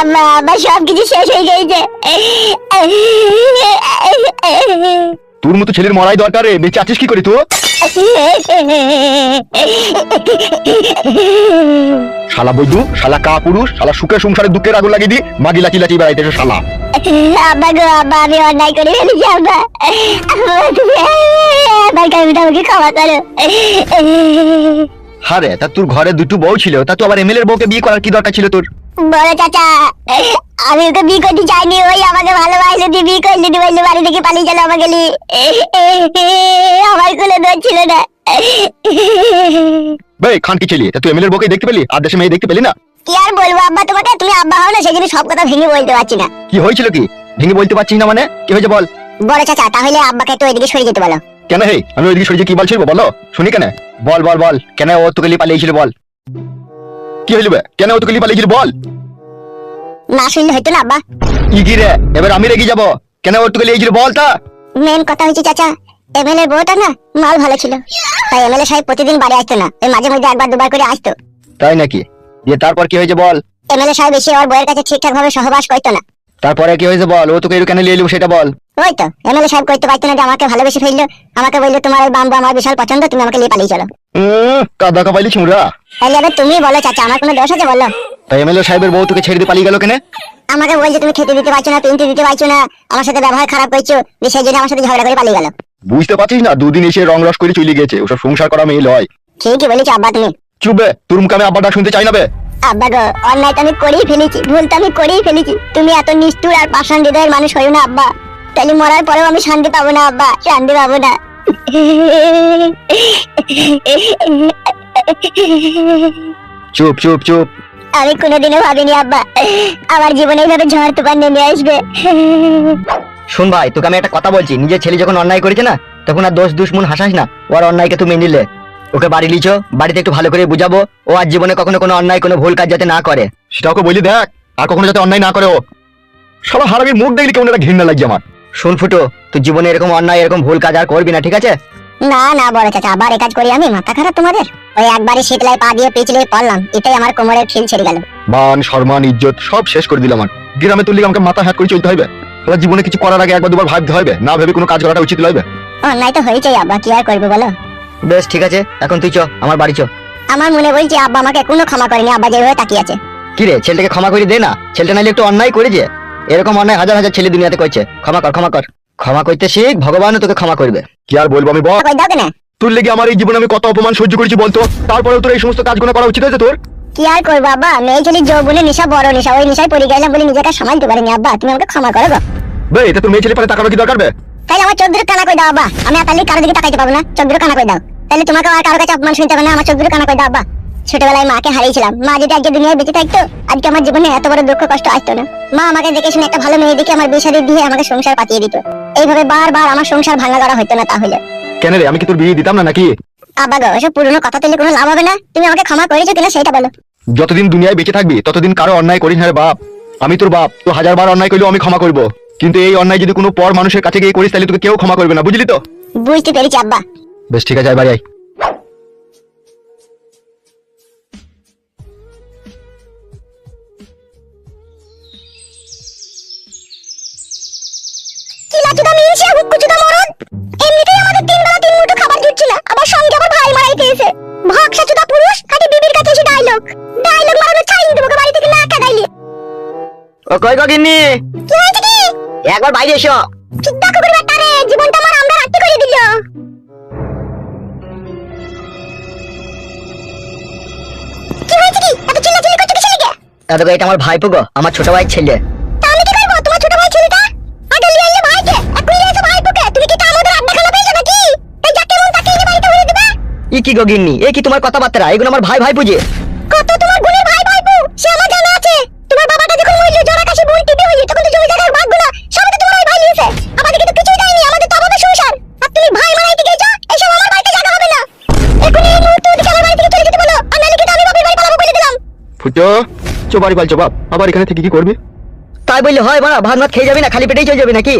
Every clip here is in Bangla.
আম্মা আমার সব কিছু শেষ হয়ে গেছে। তোর মতো ছেলের মরাই দরকার। রে বেঁচে আছিস কি করে তুই শালা বৈদু শালা কা পুরুষ শালা সুখে সংসারে দুঃখের আগুন লাগিয়ে দি মাগি লাচি লাচি বেড়াইতেছে শালা। আব্বা গো আব্বা আমি অন্যায় করে ফেলেছি আব্বা। আব্বা, আমার আমাকে ক্ষমা করো। হারে তা তোর ঘরে দুটো বউ ছিল তা তো আবার এমএলএর বউকে বিয়ে করার কি দরকার ছিল তোর? বড় চাচা আমি ওকে বিয়ে করতে চাইনি ওই আমাকে ভালোবাসে দিয়ে বিয়ে করলে দিয়ে বললে বাড়ি থেকে পালিয়ে আমাকে নিয়ে। আমার কোনো দোষ ছিল না। বে খানকি ছেলে তুই এমএলএর বউকে দেখতে পেলি? আর দেশে মেয়ে দেখতে পেলি না? কি আর বলব আব্বা তোমাকে তুমি আব্বা হও না সেই জন্য সব কথা ভেঙে বলতে পারছি না। কি হয়েছিল কি? ভেঙে বলতে পারছিস না মানে? কি হয়েছে বল? বড় চাচা তাহলে আব্বাকে তো এদিকে সরে যেতে বলো। কেন হে? আমি ওইদিকে সরিয়ে কি বলছিল বলো। শুনি কেন? বল বল বল। কেন ও তোকে লিয়ে পালিয়েছিল বল। কি হইল বে? কেন ও তোকে পালিয়ে বল। না শুনলে হইতো না আব্বা। কি কি রে? এবার আমি রেগে যাব। কেন ও তোকে লিয়েছিল বল তা? মেন কথা হইছে চাচা এমএলএ বউটা না মাল ভালো ছিল। তাই এমএলএ সাহেব প্রতিদিন বাড়ি আসতো না ওই মাঝে মাঝে একবার দুবার করে আসতো। তাই নাকি? দিয়ে তারপর কি হয়েছে বল? এমএলএ সাহেব এসে ওর বউয়ের কাছে ঠিকঠাক ভাবে সহবাস করতো না। তারপরে কি হয়েছে বল? ও তোকে এরকম কেন লিয়ে এলো সেটা বল। ওই তো এমএলএ সাহেব করতে পারতো না যে আমাকে ভালোবেসে ফেলল আমাকে বলল তোমার ওই বাম্বু আমার বিশাল পছন্দ তুমি আমাকে নিয়ে পালিয়ে চলো। কাদা কাপাইলি ছুমরা তাহলে এবার তুমি বলো চাচা আমার কোনো দোষ আছে বলো? তাই এমএলএ সাহেবের বউ তোকে ছেড়ে দিয়ে পালিয়ে গেল কেন? আমাকে বলছে তুমি খেতে দিতে পারছ না পিনতে দিতে পারছ না আমার সাথে ব্যবহার খারাপ করছ যে সেই জন্য আমার সাথে ঝগড়া করে পালিয়ে গেল। বুঝতে পারছিস না দুদিন এসে রং রস করে চলে গেছে ওসব সংসার করা মেয়ে লয়। ঠিকই বলেছ আব্বা তুমি। চুপবে তোর মুখে আমি আব্বাটা শুনতে চাই না বে। আব্বা গো অন্যায় তো আমি করেই ফেলেছি ভুল তো আমি করেই ফেলেছি। তুমি এত নিষ্ঠুর আর পাষাণ হৃদয়ের মানুষ হইও না আব্বা। তাহলে মরার পরেও আমি শান্তি পাবো না আব্বা শান্তি পাবো না। চুপ চুপ চুপ। আমি কোনোদিনও ভাবিনি আব্বা আমার জীবনে এইভাবে ঝড় তুফান নেমে আসবে। শুন ভাই তোকে আমি একটা কথা বলছি নিজের ছেলে যখন অন্যায় করেছে না তখন আর দোষ দুশ্মন হাসাস না ওর অন্যায়কে তুমি নিলে। ওকে বাড়ি লিছো বাড়িতে একটু ভালো করে বুঝাবো। ও আর জীবনে কখনো কোনো অন্যায় কোনো ভুল কাজ যাতে না করে। সেটা ওকে বলি দেখ আর কখনো যাতে অন্যায় না করে ও। সব হারামির মুখ দেখলে কেমন একটা ঘৃণা লাগছে আমার। শুন ফুটো তুই জীবনে এরকম অন্যায় এরকম ভুল কাজ আর করবি না ঠিক আছে? না না বড় চাচা আবার এ কাজ করি আমি? মাথা খারাপ তোমাদের? ওই একবারই শীতলায় পা দিয়ে পিছলে পড়লাম এটাই আমার কোমরের ফিল ছেড়ে গেল। মান সম্মান ইজ্জত সব শেষ করে দিলাম আমার গ্রামে তুললে আমাকে মাথা হ্যাট করে চলতে হবে। এবার জীবনে কিছু করার আগে একবার দুবার ভাবতে হবে না ভেবে কোনো কাজ করাটা উচিত নয় বে। অন্যায় তো হয়েছেই আব্বা কি আর করব বলো? বেশ ঠিক আছে। এখন তুই চ আমার বাড়ি চ। আমার মনে বলছে আব্বা আমাকে কোনো ক্ষমা করেনি আব্বা যেভাবে তাকিয়ে আছে। কি রে ছেলেটাকে ক্ষমা করে দে না? ছেলেটা নাইলে একটু অন্যায় করেছে এরকম অন্যায় হাজার হাজার ছেলে দুনিয়াতে করছে। ক্ষমা কর ক্ষমা কর। ক্ষমা করতে শিখ ভগবানও তোকে ক্ষমা করবে। কি আর বলব আমি বল? কই দাও কেন? তোর লেগে আমার এই জীবনে আমি কত অপমান সহ্য করেছি বলতো তারপরেও তোর এই সমস্ত কাজগুলো করা উচিত হয়েছে তোর? কি আর করব আব্বা? মেয়ে ছেলে যৌবনে নেশা বড় নেশা ওই নেশায় পড়ে গেলাম বলে নিজেকে সামালতে পারিনি আব্বা। তুমি আমাকে ক্ষমা করো গো। বে এটা তোর মেয়ে ছেলে পরে টাকার কি দরকার বে? তাহলে আমার চোদ্দ কানা কই দাও আব্বা? আমি তাহলে কারও দিকে তাকাইতে পাবো না। চোদ্দ কানা কই দাও। তাহলে তোমাকে আর কারও কাছে অপমান শুনতে হবে না আমার চোদ্দ কানা কই দাও আব্বা? ছোটবেলায় মাকে হারিয়েছিলাম। মা যদি আজকে দুনিয়ায় বেঁচে থাকতো আজকে আমার জীবনে এত বড় দুঃখ কষ্ট আসতো না। মা আমাকে দেখে শুনে একটা ভালো মেয়ে দেখে আমার বিয়ে শাদী দিয়ে আমাকে সংসার পাতিয়ে দিত। এইভাবে বারবার আমার সংসার ভাঙা করা হতো না তাহলে। কেন রে আমি কি তোর বিয়ে দিতাম না নাকি? আব্বা গো ওসব পুরনো কথা তুললে কোনো লাভ হবে না। তুমি আমাকে ক্ষমা করেছ কিনা সেটা বলো। যতদিন দুনিয়ায় বেঁচে থাকবি ততদিন কারও অন্যায় করিস না রে বাপ। আমি তোর বাপ তো হাজার বার অন্যায় করলেও আমি ক্ষমা করব। কিন্তু এই অন্যায় যদি কোনো পর মানুষের কাছে গিয়ে করিস তাহলে তোকে কেউ ক্ষমা করবে না বুঝলি তো? বুঝতে পেরেছি আব্বা। বেশ ঠিক আছে বাড়ি আয়। কই গিন্নি? কি একবার বাইরে এসো। ঠিক দেখো করে ব্যাটারে জীবনটা আমার আমরা রাখতে করে দিল। কি হয়েছে কি? এত চিল্লাচিল্লি করছ কিসের লেগে? এত এটা আমার ভাইপো গো আমার ছোট ভাই ছেলে। তা আমি কি করব? তোমার ছোট ভাই ছেলেটা? আগে লিয়ে এলে ভাইকে এখন লিয়ে এসে ভাইপোকে। তুমি কি তা আমাদের আড্ডা খানা পেয়েছ নাকি? এই যাকে মন তাকে এনে বাড়িতে হয়ে দেবে? ই কি গো গিন্নি? এ কি তোমার কথাবার্তা? এগুলো আমার ভাই ভাই বুঝে। কত ফুটো চো বাড়ি পাল আবার এখানে থেকে কি করবি? তাই বললে হয় বাড়া ভাত ভাত খেয়ে যাবি না খালি পেটেই চলে যাবি নাকি?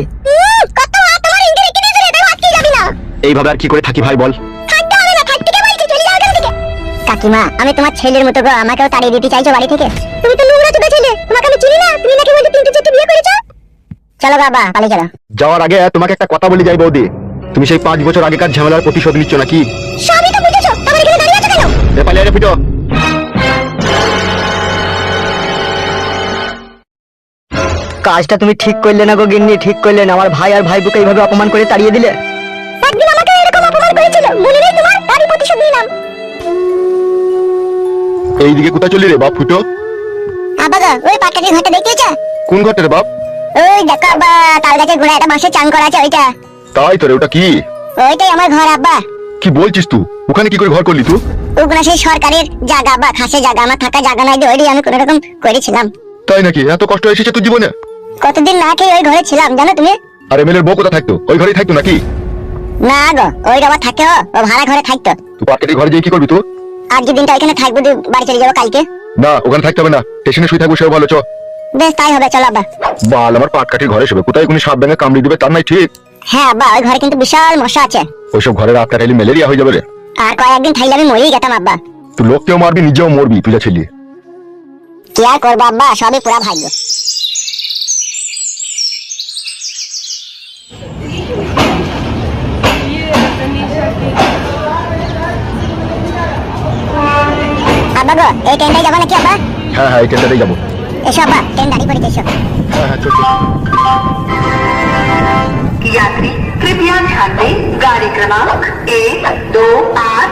কত হাত তোমার ইন্টারে কিনে চলে তাই আটকে যাবি না। এইভাবে আর কি করে থাকি ভাই বল। থাকতে হবে না থাকতে কে বলছে? চলে যাও এখান থেকে। কাকিমা আমি তোমার ছেলের মতো গো আমাকেও তাড়িয়ে দিতে চাইছো বাড়ি থেকে। তুমি তো নোংরা চোদা ছেলে তোমাকে আমি চিনি না তুমি নাকি বলছো তিনটে চারটে বিয়ে করেছ? চলো বাবা পালিয়ে চলো। যাওয়ার আগে তোমাকে একটা কথা বলে যাই বৌদি। তুমি সেই পাঁচ বছর আগেকার ঝামেলার প্রতিশোধ নিচ্ছ নাকি? সবই তো বুঝেছ তোমার এখানে দাঁড়িয়ে আছো কেন? এ পালিয়ে রে পিটো। কাজটা তুমি ঠিক করলে না গো গিন্নি ঠিক করলে না। আমার ভাই আর ভাইবুকে এইভাবে অপমান করে তাড়িয়ে দিলে? একদিন আমাকে এরকম অপমান করেছিল। মনে নেই তোমার? তারই প্রতিশোধ নিলাম। এইদিকে কোথায় চলি রে বাপ ফুটো? আব্বা গো ওই পাটকাটির ঘরটা দেখিয়েছো কোন ঘরটা রে বাপ? ওই দেখো আব্বা তাল গাছের গোড়ায় একটা বাঁশের চাং করা আছে ওইটা। তাই তো রে ওটা কি? ওইটাই আমার ঘর আব্বা। কি বলছিস তুই? ওখানে কি করে ঘর করলি তুই? ওগুলা সেই সরকারের জায়গা বা খাসে জায়গা আমার থাকা জায়গা নাই যে ওইটাই আমি কোনো রকম করেছিলাম। তাই নাকি? এত কষ্ট এসেছে তোর জীবনে? কতদিন না খেয়ে ওই ঘরে ছিলাম জানো তুমি? আর এমএলএর বউ কোথা থাকতো? ওই ঘরেই থাকতো নাকি? না গো ওই আবার থাকে ও ভাড়া ঘরে থাকতো। তুই পাটকাটি ঘরে যেয়ে কি করবি তুই? আজকে দিনটা ওইখানে থাকব বাড়ি চলে যাব কালকে। না ওখানে থাকতে হবে না। স্টেশনে শুয়ে থাকব সেও ভালো চ বেশ তাই হবে চলো আব্বা। বাল আমার পাটকাঠির ঘরে শুবে। কোথায় কোন সাপ ভেঙে কামড়ি দিবে তার নাই ঠিক? হ্যাঁ আব্বা ওই ঘরে কিন্তু বিশাল মশা আছে। ওইসব ঘরে রাত কাটাইলে ম্যালেরিয়া হয়ে যাবে রে। আর কয়েকদিন থাকলে আমি মরেই যেতাম আব্বা। তুই লোককেও মারবি নিজেও মরবি তুই যা ছেলে। কি আর করব আব্বা? সবই পুরা ভাগ্য। আব্বা গো এই ট্রেনটাই যাবো নাকি আব্বা হ্যাঁ হ্যাঁ এই ট্রেনটাতেই যাবো এসো আব্বা ট্রেন দাঁড়িয়ে পড়েছে এসো হ্যাঁ হ্যাঁ চল চল। यात्री कृपया ध्यान दें गाड़ी क्रमांक एक दो आठ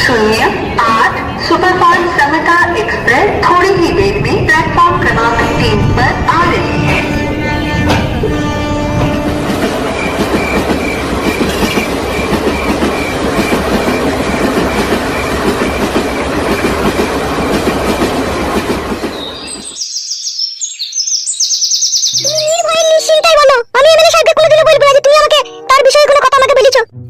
शून्य आठ सुपरफास्ट समता एक्सप्रेस थोड़ी ही देर में प्लेटफॉर्म क्रमांक तीन पर आ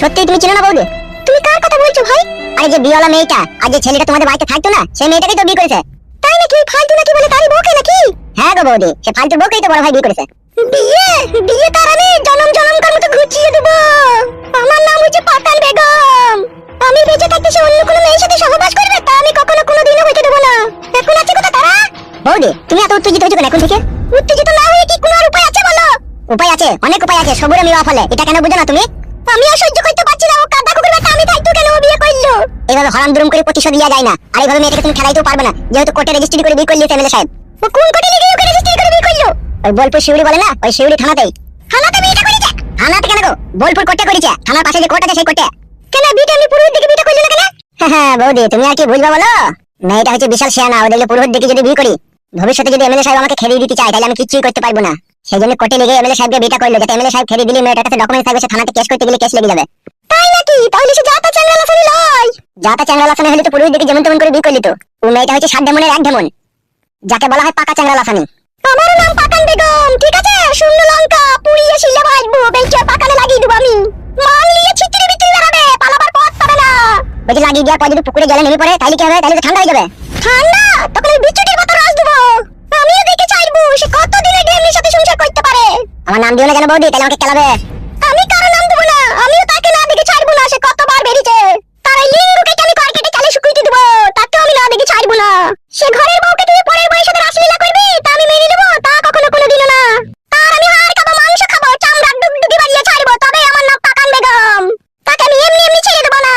সত্যি তুমি চিনো না বৌদি? তুমি কার কথা বলছো ভাই? আরে যে বিয়েওয়ালা মেয়েটা আর যে ছেলেটা তোমাদের বাড়িতে থাকতো না সেই মেয়েটাকে তো বিয়ে করেছে। তাই নাকি ফালতু নাকি বলে তারই বউকে নাকি? হ্যাঁ গো বৌদি, সে ফালতু বউকেই তো বড় ভাই বিয়ে করেছে। বিয়ে? বিয়ে তার আমি জনম জনমকার মতো ঘুচিয়ে দেবো। আমার নাম হচ্ছে পাতান বেগম। আমি বেঁচে থাকতে সে অন্য কোনো মেয়ের সাথে সহবাস করবে? তা আমি কখনো কোনোদিনও হইতে দেবো না। এখন আছে কোথা তারা? বৌদি, তুমি এত উত্তেজিত হয়েছো কেন এখন থেকে? উত্তেজিত না হয়ে কি কোনো উপায় আছে বলো? উপায় আছে, অনেক উপায় আছে, সবুরে মিওয়া ফলে। এটা কেন বুঝো না তুমি? আমি আর সহ্য করতে পারছি না ও কাদা কুকুর বেটা আমি থাকতো কেন ও বিয়ে করল? এইভাবে হরাম দুরুম করে প্রতিশোধ যায় না আর এইভাবে মেয়েটাকে তুমি খেলাইতেও পারবে না যেহেতু কোর্টে রেজিস্ট্রি করে বিয়ে করলি এমএলএ সাহেব। ও কোন কোর্টে ওকে রেজিস্ট্রি করে বিয়ে করল? ওই বোলপুর শিউড়ি বলে না ওই থানাতেই। থানাতে বিয়েটা করেছে? থানাতে কেন গো? বোলপুর কোর্টে করেছে থানার পাশে যে কোর্ট আছে সেই কোর্টে। কেন বিয়েটা আমি পুরোহিত দিকে বিয়েটা করলি না কেন? হ্যাঁ বৌদি তুমি আর কি বুঝবা বলো? মেয়েটা হচ্ছে বিশাল শেয়ানা ও দেখলে পুরোহিত দিকে যদি বিয়ে করি ভবিষ্যতে যদি এমএলএ সাহেব আমাকে খেলিয়ে দিতে চায় তাহলে আমি কিছুই করতে পারব না। সেই জন্য কোর্টে লিখে এমএলএ সাহেবকে বিয়েটা করল যাতে এমএলএ সাহেব খেলিয়ে দিলে মেয়েটার কাছে ডকুমেন্ট থাকবে সে থানাতে কেস করতে গেলে কেস লেগে যাবে। তাই নাকি? তাহলে সে যাতা চ্যাংরা লাসানি লয়। যাতা চ্যাংরা লাসানি হলে তো পুরোহিত দিকে যেমন তেমন করে বিয়ে করলি তো। ও মেয়েটা হচ্ছে সাত ডেমনের এক ডেমন যাকে বলা হয় পাকা চ্যাংরা লাসানি আমার নাম পাকান বেগম ঠিক আছে? শূন্য লঙ্কা পুড়িয়ে শিলে ভাজবো বেঞ্চে পাকানে লাগিয়ে দেবো আমি। মান নিয়ে ছিটকিরি বিচ্ছিরি বেড়াবে পালাবার পথ পাবে না। ওই যে লাগিয়ে দেওয়ার পর যদি পুকুরে জলে নেমে পড়ে তাহলে কি হবে? তাহলে তো ঠান্ডা হয়ে যাবে। ঠান্ডা? তখন আমি বিচ্ছুটির মতো রস দেবো আমিও দেখে চাইব সে কত দিনে সাথে সংসার করতে পারে? আমার নাম দিও না কেন বৌদি, তাহলে আমাকে কেলাবে আমি কারও নাম দেবো না, আমিও তাকে না দেখে ছাড়বো না, সে কতবার বেরিয়েছে। তার এই লিঙ্গকে তাকে আমি না দেখে ছাড়বো না। সে ঘরের বউকে তুই পরের বউয়ের সাথে রাসলীলা করবি, তা আমি মেনে নেব, তা কখনো না। তার আমি হাড় খাব, মাংস খাব, চামড়া ডুগডুগি বাড়িয়ে ছাড়বো তবে আমার নাম পাকান বেগম। তাকে আমি এমনি এমনি ছেড়ে দেবো না।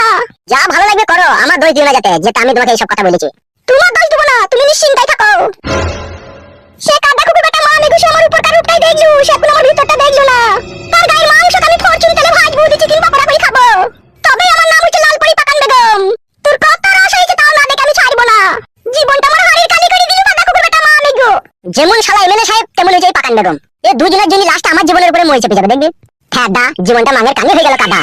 যা ভালো লাগবে করো, আমার দোষ দিও না যাতে, যেটা আমি তোমাকে এইসব কথা বলেছি। বেগম এই দুজনের জন্য লাস্ট আমার জীবনের উপরে চেপে যাবে দেখবি? হ্যাঁ দা জীবনটা কানে হয়ে গেল কাদা।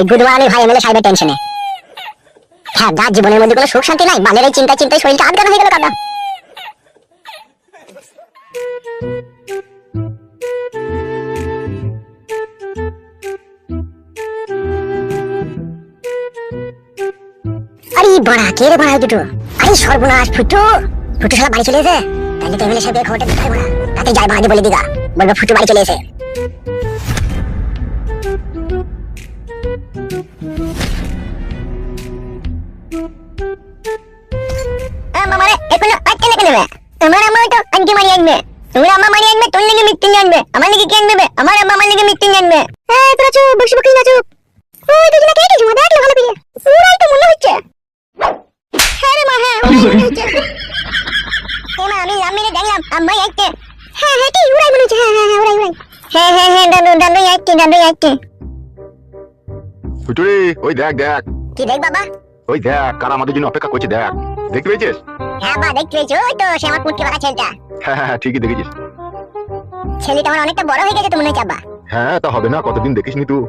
এই ভাই এমএলএ সাহেবের টেনশনে হ্যাঁ দা জীবনের মধ্যে কোনো সুখ শান্তি নাই? এই চিন্তা চিন্তায় শরীরটা আটকানো হয়ে গেল কাদা। আরে বড়া, কে রে বড়া দুটো? আরে সর্বনাশ, ফুটু। ফুটু শালা বাড়ি চলে এসে। তাহলে টেবিলে সে বের খবরটা দিতে বড়া তাতে যাই বাড়ি বলে দিগা বলব ফুটু বাড়ি চলে এসে মামারে এখনও আটকে লেগে নেবে তোমার আম্মা তো আনকে মারি আনবে তোমার আম্মা মারি আনবে তোর লেগে মৃত্যু আনবে আমার লেগে কি আনবে বে? আমার আম্মা আমার লেগে মৃত্যু আনবে এই তোরা চুপ বসে বসে না চুপ ওই দুজনে কে কিছু দেখলে ভালো করে পুরাই তো মনে হচ্ছে হ্যাঁ রে মা হ্যাঁ ওরাই মনে হচ্ছে এ মা আমি লাভ মেরে দেখলাম আম্মাই আসছে হ্যাঁ হ্যাঁ ঠিক ওরাই মনে হচ্ছে হ্যাঁ হ্যাঁ হ্যাঁ ওরাই ওরাই হ্যাঁ হ্যাঁ হ্যাঁ দাদু দাদু ফুটুরে ওই দেখ দেখ। কি দেখ বাবা? ওই দেখ কারা আমাদের জন্য অপেক্ষা করছে দেখ। দেখতে পেয়েছিস? হ্যাঁ বা দেখতে পেয়েছ। ওই তো সে আমার পুটকে বাঁকা ছেলেটা। হ্যাঁ হ্যাঁ ঠিকই দেখেছিস। ছেলেটা আমার অনেকটা বড় হয়ে গেছে তো মনে হচ্ছে আব্বা। হ্যাঁ তা হবে না কতদিন দেখিসনি তুই